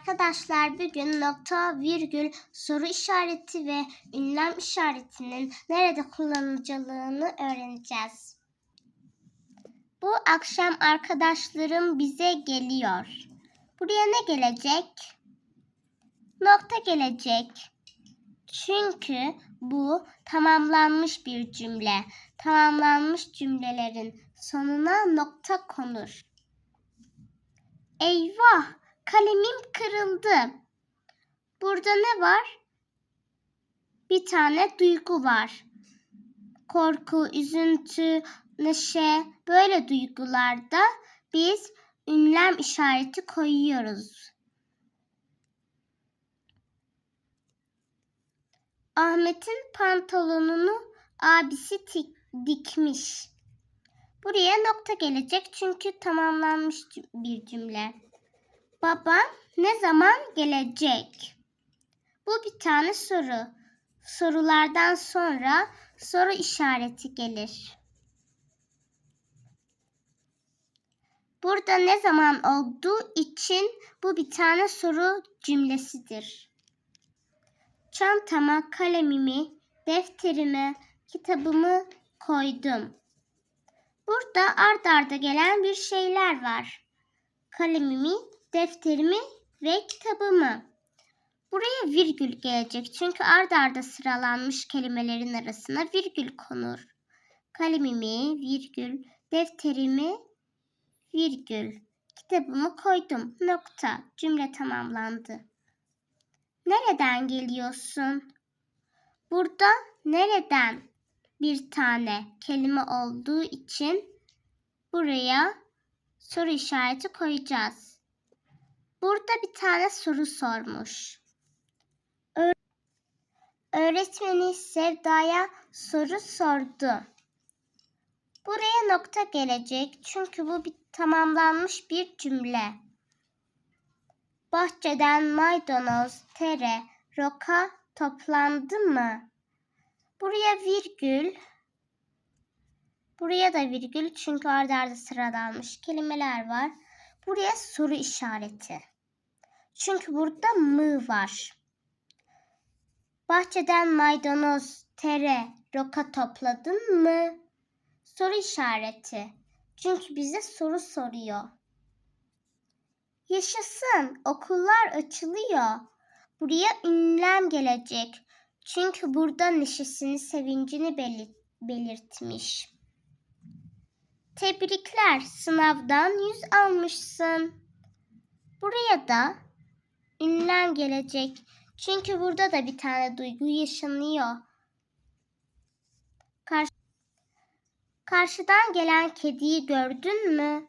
Arkadaşlar bugün nokta, virgül, soru işareti ve ünlem işaretinin nerede kullanılacağını öğreneceğiz. Bu akşam arkadaşlarım bize geliyor. Buraya ne gelecek? Nokta gelecek. Çünkü bu tamamlanmış bir cümle. Tamamlanmış cümlelerin sonuna nokta konur. Eyvah! Kalemim kırıldı. Burada ne var? Bir tane duygu var. Korku, üzüntü, neşe böyle duygularda biz ünlem işareti koyuyoruz. Ahmet'in pantolonunu abisi tik- dikmiş. Buraya nokta gelecek çünkü tamamlanmış bir cümle. Baba ne zaman gelecek? Bu bir tane soru. Sorulardan sonra soru işareti gelir. Burada ne zaman olduğu için bu bir tane soru cümlesidir. Çantama kalemimi, defterimi, kitabımı koydum. Burada ard arda gelen bir şeyler var. Kalemimi, defterimi ve kitabımı. Buraya virgül gelecek çünkü ard arda sıralanmış kelimelerin arasına virgül konur. Kalemimi, virgül, defterimi, virgül, kitabımı koydum. Nokta. Cümle tamamlandı. Nereden geliyorsun? Burada nereden bir tane kelime olduğu için buraya soru işareti koyacağız. Burada bir tane soru sormuş. Öğretmeni Sevda'ya soru sordu. Buraya nokta gelecek çünkü bu bir tamamlanmış bir cümle. Bahçeden maydanoz, tere, roka toplandı mı? Buraya virgül. Buraya da virgül çünkü arda arda sıralanmış kelimeler var. Buraya soru işareti. Çünkü burada mı var. Bahçeden maydanoz, tere, roka topladın mı? Soru işareti. Çünkü bize soru soruyor. Yaşasın, okullar açılıyor. Buraya ünlem gelecek. Çünkü burada neşesini, sevincini belir- belirtmiş. Tebrikler, sınavdan yüz almışsın. Buraya da ünlem gelecek. Çünkü burada da bir tane duygu yaşanıyor. Karşı Karşıdan gelen kediyi gördün mü?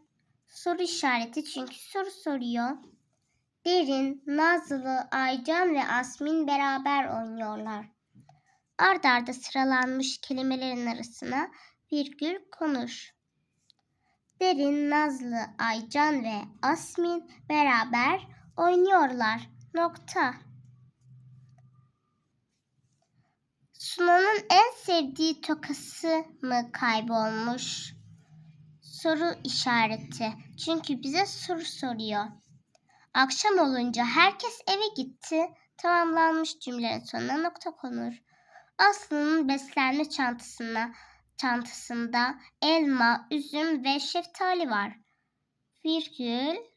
Soru işareti çünkü soru soruyor. Derin, Nazlı, Aycan ve Asmin beraber oynuyorlar. Ard arda sıralanmış kelimelerin arasına virgül konur. Derin, Nazlı, Aycan ve Asmin beraber oynuyorlar. Nokta. Sunan'ın en sevdiği tokası mı kaybolmuş? Soru işareti. Çünkü bize soru soruyor. Akşam olunca herkes eve gitti. Tamamlanmış cümlenin sonuna nokta konur. Aslı'nın beslenme çantasına çantasında elma, üzüm ve şeftali var. Virgül,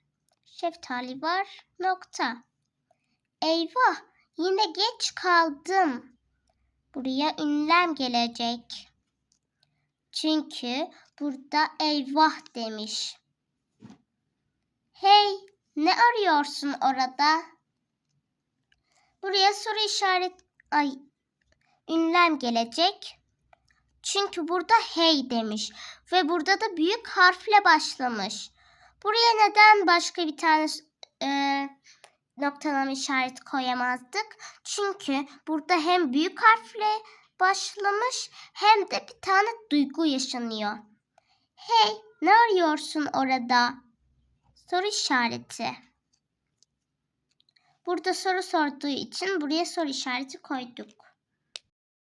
şeftali var, nokta. Eyvah, yine geç kaldım. Buraya ünlem gelecek. Çünkü burada eyvah demiş. Hey, ne arıyorsun orada? Buraya soru işaret ay ünlem gelecek. Çünkü burada hey demiş ve burada da büyük harfle başlamış. Buraya neden başka bir tane e, noktalama işareti koyamazdık? Çünkü burada hem büyük harfle başlamış hem de bir tane duygu yaşanıyor. Hey, ne arıyorsun orada? Soru işareti. Burada soru sorduğu için buraya soru işareti koyduk.